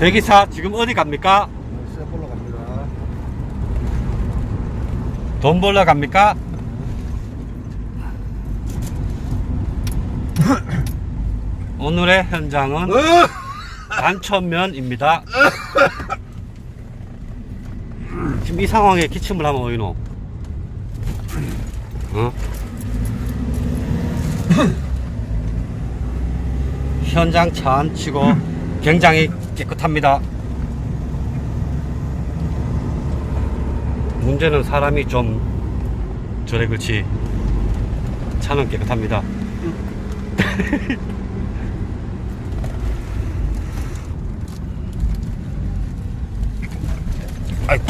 대기사 지금 어디 갑니까? 쇠볼로 갑니다. 돈 벌러 갑니까? 오늘의 현장은 단천면입니다. 지금 이 상황에 기침을 하면 어이노? 어? 현장 차안 치고 굉장히 깨끗합니다. 문제는 사람이 좀 저래 그렇지 차는 깨끗합니다. 아이고.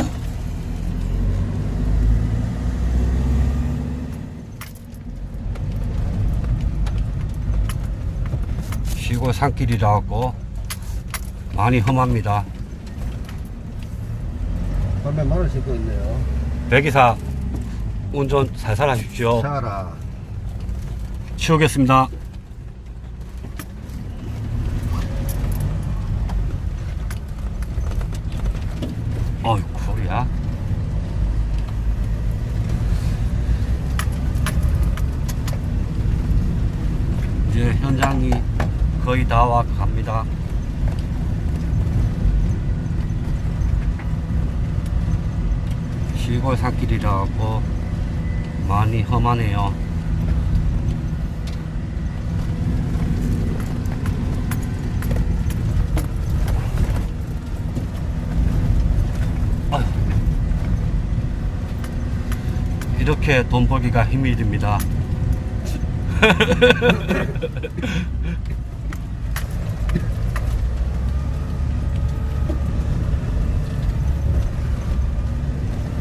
시골 산길이라고 많이 험합니다. 밤에 말을 신고 있네요. 배기사 운전 살살 하십시오. 차라. 치우겠습니다. 어이구, 야. 이제 현장이 거의 다 와 갑니다. 시골 산길이라고 많이 험하네요. 이렇게 돈 벌기가 힘이 듭니다.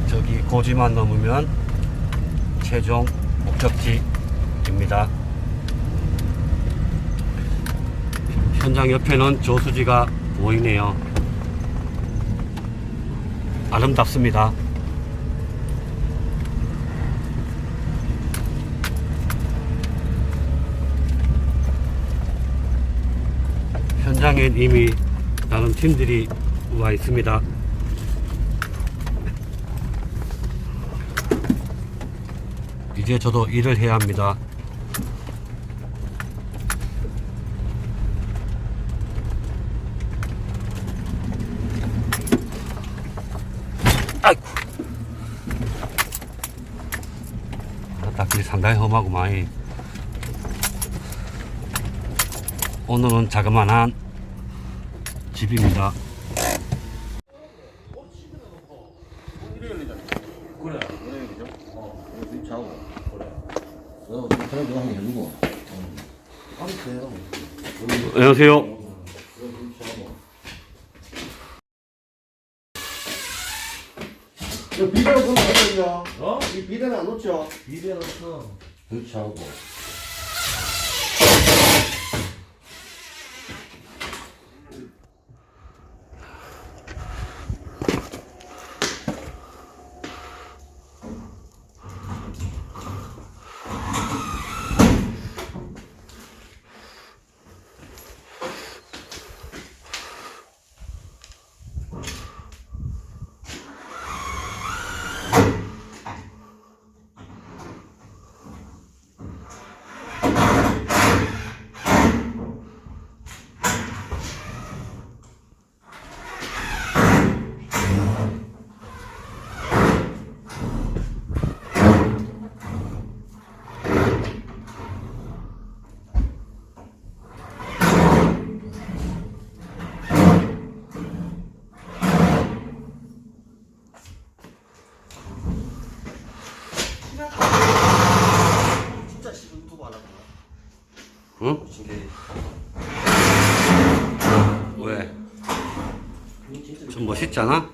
저기 고지만 넘으면 최종 목적지입니다. 현장 옆에는 저수지가 보이네요. 아름답습니다. 현장엔 이미 다른 팀들이 와 있습니다. 이제 저도 일을 해야 합니다. 아이고. 딱히 상당히 험하고 많이. 오늘은 자그마한 집입니다. 그래. 그래, 그죠? 어, 이거 차고. 그래. 너, 그래, 너 한번 해주고. 알았어요. 안녕하세요. 저 비대는? 어? 이 비대는 안 놓죠? 비대 놓죠. 그렇지 하고. 응? 왜? 좀 멋있지 않아?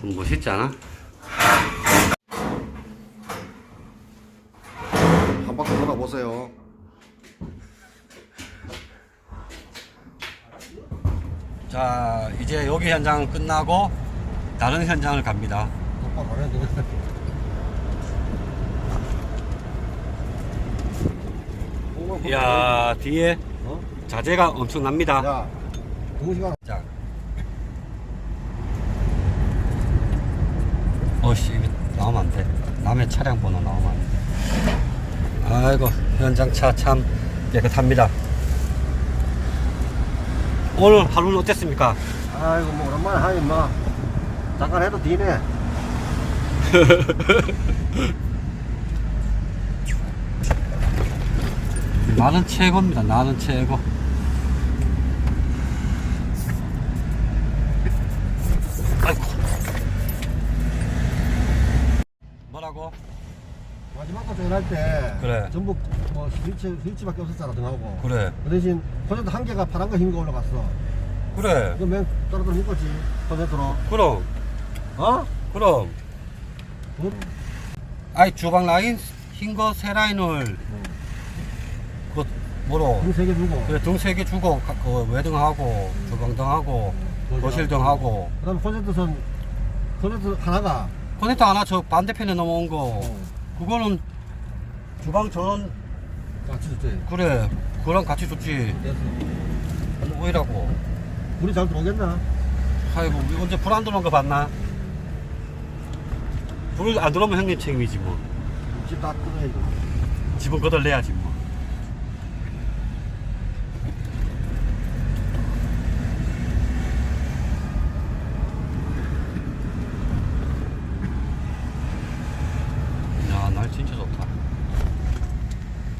좀 멋있지 않아? 한 바퀴 돌아보세요. 자, 이제 여기 현장 끝나고 다른 현장을 갑니다. 야 뒤에 어? 자재가 엄청납니다. 야, 동시간. 어씨 나오면 안 돼. 남의 차량 번호 나오면 안 돼. 아이고 현장차 참 깨끗합니다. 오늘 하루는 어땠습니까? 아이고 뭐 오랜만에 하니 뭐 잠깐 해도 되네. 나는 최고입니다. 나는 최고. 아이고. 뭐라고? 마지막 거 조율할 때 그래. 전부 뭐 스위치, 스위치밖에 없었잖아 등하고 그래. 그 대신 콘센트 한 개가 파란 거 흰 거 올라갔어 그래. 이거 맨 떨어져 흰 거지 콘센트로 그럼. 어? 그럼. 응? 아이 주방 라인 흰 거 세 라인을 그 뭐로? 등세개 주고. 그래 등세개 주고 가- 그 외등하고 주방등하고 거실등하고. 그 다음에 콘센트 선 콘센트 하나가. 커넥터 하나 저 반대편에 넘어온 거. 어, 그거는 주방 전원 같이 줬지? 그래 그랑 같이 줬지. 오이라고. 불이 잘 들어오겠나? 아이고 우리 언제 불 안 들어온 거 봤나? 불 안 들어오면 형님 책임이지 뭐. 집다 뜯어야지 집은 거덜내야지 뭐